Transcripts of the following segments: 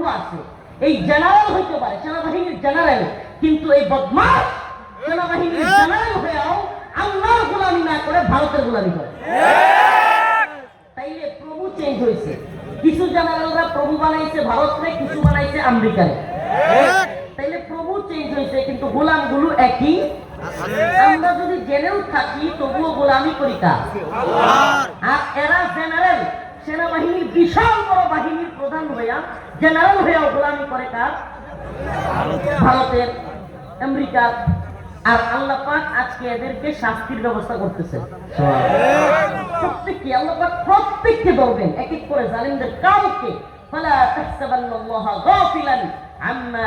প্রভু আছে। এই জেনারেল হইতে পারে সেনাবাহিনীর জেনারেল। কিন্তু এই বদমাস সেনাবাহিনীর জেনারেল হয়েও আল্লাহর গোলামি না করে ভারতের গোলামি করে। তাইলে প্রভু চেঞ্জ হয়েছে। কিছু জেনারেলরা প্রভু বানাইছে ভারতরে কিছু বানাইছে আমেরিকারে তাইলে প্রভু চেঞ্জ হয়েছে কিন্তু গোলামগুলো একই। আমরা যদি জেনেও থাকি তবুও গোলামি করি কার? আর এরা জেনারেল। সেনাবাহিনীর বিশাল বড় বাহিনীর প্রধান হইয়া জেনারেল হইয়াও গোলামি করে কার? ভারতের আমেরিকার আর আল্লাহ পাক আজকে এদেরকে শাস্তির ব্যবস্থা করতেছে। প্রত্যেককে, আল্লাহ পাক প্রত্যেককে বলবেন এক এক করে জালিমদের কাউকে, ফালা তাহসাবান্নাল্লাহ গাফিলান আম্মা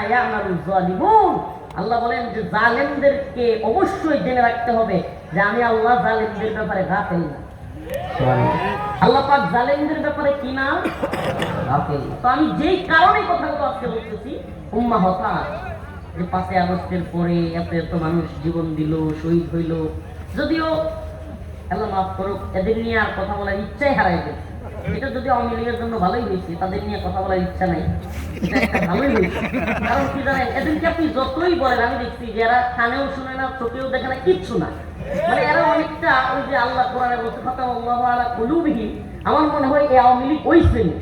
জালিমুন। আল্লাহ বলেন যে জালেমদেরকে অবশ্যই জেনে রাখতে হবে যে আমি আল্লাহ জালেমদের ব্যাপারে গাফেল না। আল্লাহ পাক জালেমদের ব্যাপারে কি না? তো আমি যেই কারণে কথাগুলো আজকে বলতেছি উম্মা হতাশ। যে পাঁচই আগস্টের পরে এত এত মানুষ জীবন দিল শহীদ হইল। যদিও আল্লাহ মাফ করুক এদের নিয়ে আর কথা বলার ইচ্ছাই হারাই গেছে। এটা যদি আওয়ামী লীগের জন্য ভালোই হয়েছে, তাদের নিয়ে কথা বলার ইচ্ছা নাই। কারণ কি জানেন আপনি যতই বলেন, আমি দেখছি কানেও শুনে না, চোখেও দেখে না, কিচ্ছু না। মানে এরা অনেকটা ওই যে আল্লাহ কোরআনে বলতে আল্লাহ আলা আমার মনে হয় এই আওয়ামী লীগ ওই শ্রেণি।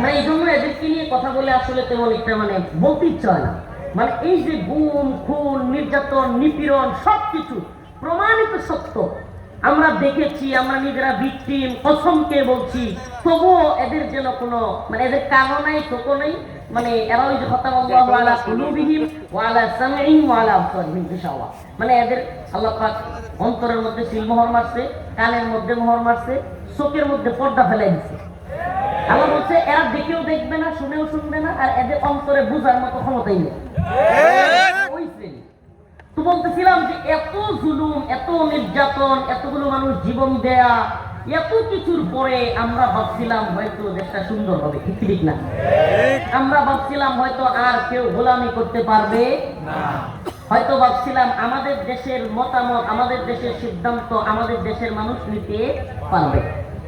মানে এই জন্য এদেরকে নিয়ে কথা বলে আসলে তেমন একটা মানে বলতে ইচ্ছা হয় না। মানে এই যে গুম, খুন, নির্যাতন, নিপীড়ন সবকিছু প্রমাণিত সত্য। আমরা দেখেছি আমরা নিজেরা ভিকটিম কসমকে বলছি। তবুও এদের যেন কোনো মানে এদের কানো নাই চোখো নেই। মানে এরা ওই যে হতাম আল্লাহু আলা কুলুবিহিম ওয়া আলা সামঈহিম ওয়া আলা মানে এদের আল্লাহ পাক অন্তরের মধ্যে সিলমোহর মারছে কানের মধ্যে মোহর মারছে চোখের মধ্যে পর্দা ফেলে দিছে। আল্লাহ বলছে এরা দেখেও দেখবে না শুনেও শুনবে না আর এদের অন্তরে বুঝার মতো ক্ষমতাই নেই। বলতেছিলাম যে এত জুলুম, এত নির্যাতন, এতগুলো মানুষ জীবন দেয়া, এত কিছুর পরে আমরা ভাবছিলাম হয়তো দেশটা সুন্দর হবে ঠিক না? আমরা ভাবছিলাম হয়তো আর কেউ গোলামি করতে পারবে। হয়তো ভাবছিলাম আমাদের দেশের মতামত, আমাদের দেশের সিদ্ধান্ত, আমাদের দেশের মানুষ নিতে পারবে।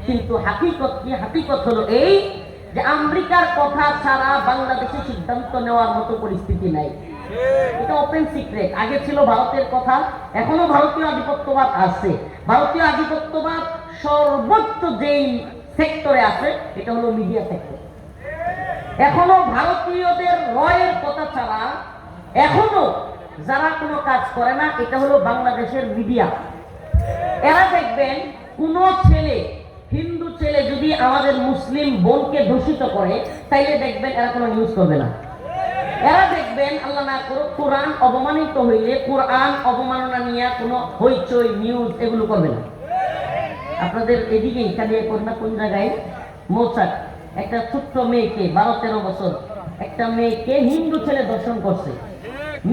কিন্তু হাকিকত কি? হাকিকত হলো এই যে আমেরিকার কথা ছাড়া বাংলাদেশে সিদ্ধান্ত নেওয়ার মতো পরিস্থিতি নাই। এটা ওপেন সিক্রেট আগে ছিল ভারতের কথা, এখনও ভারতীয় আধিপত্যবাদ আছে। ভারতীয় আধিপত্যবাদ সর্বোচ্চ যেই সেক্টরে আছে, এটা হলো মিডিয়া সেক্টর এখনও ভারতীয়দের রয়ের কথা ছাড়া এখনও যারা কোনো কাজ করে না, এটা হলো বাংলাদেশের মিডিয়া এরা দেখবেন, কোন ছেলে, হিন্দু ছেলে যদি আমাদের মুসলিম বোনকে দূষিত করে, তাইলে দেখবেন এরা কোনো নিউজ করবে না। এরা দেখবেন আল্লাহ না করো কোরআন অবমানিত হইলে কোরআন অবমাননা নিয়ে কোনো হইচই নিউজ এগুলো করবে না। আপনাদের এদিকে এখানে কোন না কোন জায়গায়? মৌচাক একটা ছোট্ট মেয়েকে, বারো তেরো বছর, একটা মেয়েকে হিন্দু ছেলে দর্শন করছে।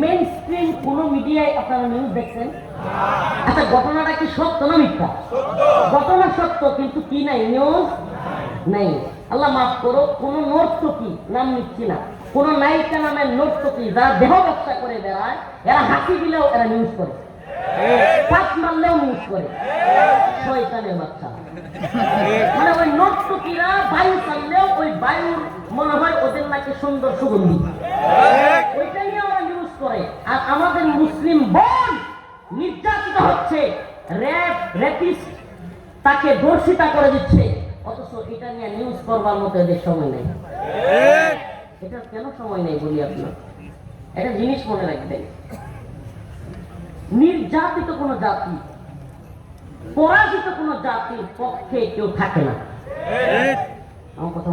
মেন স্ক্রিন কোন মিডিয়ায় আপনারা নিউজ দেখছেন? আচ্ছা ঘটনাটা কি সত্য না মিথ্যা? ঘটনা সত্য, কিন্তু কি নাই? নিউজ নাই। আল্লাহ মাফ করো, কোন নর্তকী নাম নিচ্ছি না। কোন নায়িকা নামের নর্তকী যারা দেহ ব্যবসা করে বেড়ায়, এরা হাসি দিলেও এরা নিউজ করে। পাঁচ মারলেও নিউজ করে। শয়তানের বাচ্চা। মানে ওই বায়ু চাললেও ওই বায়ুর মনে হয় ওদের নাকি সুন্দর সুগন্ধি। ওইটা নিয়ে ওরা নিউজ করে। আর আমাদের মুসলিম বোন নির্যাতিত হচ্ছে। র্যাপ র্যাপিস্ট তাকে দর্শিতা করে দিচ্ছে। অথচ এটা নিয়ে নিউজ করবার মতো এদের সময় নেই। এটা কেন সময় নেই বলি আপনার একটা জিনিস মনে রাখবেন। নির্যাতিত কোনো জাতি পরাজিত কোনো জাতির পক্ষে কেউ থাকে না। আমার কথা